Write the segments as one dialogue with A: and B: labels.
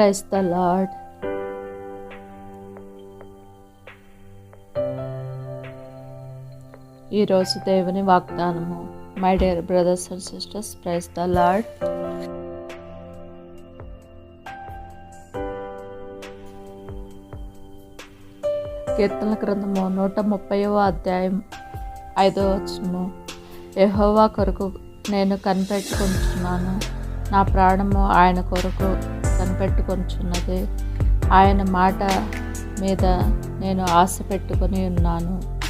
A: Price the lord ఈరోజు దేవుని వాగ్దానము my dear brothers and sisters praise the Lord కీర్తన గ్రంథము నూట ముప్పైవ అధ్యాయం ఐదవ వచనము. యహోవా కొరకు నేను కనిపెట్టుకుంటున్నాను. నా ప్రాణము ఆయన కొరకు పెట్టుకొంచున్నది ఆయన మాట మీద నేను ఆశ పెట్టుకొని ఉన్నాను.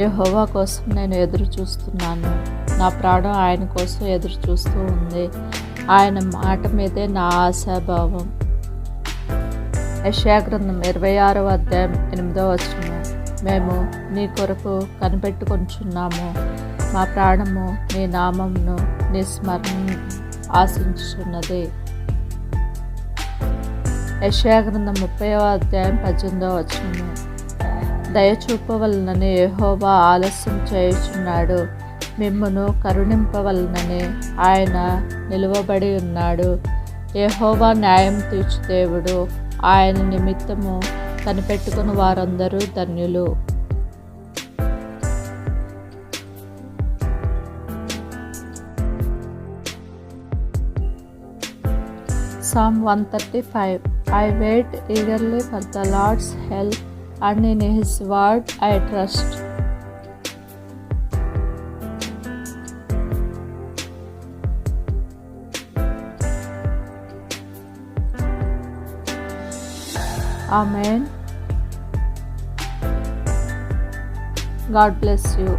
A: యహోవా కోసం నేను ఎదురు చూస్తున్నాను. నా ప్రాణం ఆయన కోసం ఎదురు చూస్తూ ఉంది. ఆయన మాట మీదే నా ఆశాభావం. యశాగ్రంథం ఇరవై ఆరవ అధ్యాయం ఎనిమిదవ వచ్చిన మేము నీ కొరకు కనిపెట్టుకొంచున్నాము. మా ప్రాణము నీ నామంను నీ స్మరణ ఆశించున్నది యశాగ్రంథం ముప్పైవ అధ్యాయం పద్దెనిమిదవ వచనము. దయచూపవలనని యెహోవా ఆలస్యం చేయుచున్నాడు. మిమ్మను కరుణింపవలనని ఆయన నిలువబడి ఉన్నాడు. యెహోవా న్యాయం తీర్చు దేవుడు. ఆయన నిమిత్తము కనిపెట్టుకుని వారందరూ ధన్యులు. Psalm 135 I wait eagerly for the Lord's help, and in His word I trust. Amen. God bless you.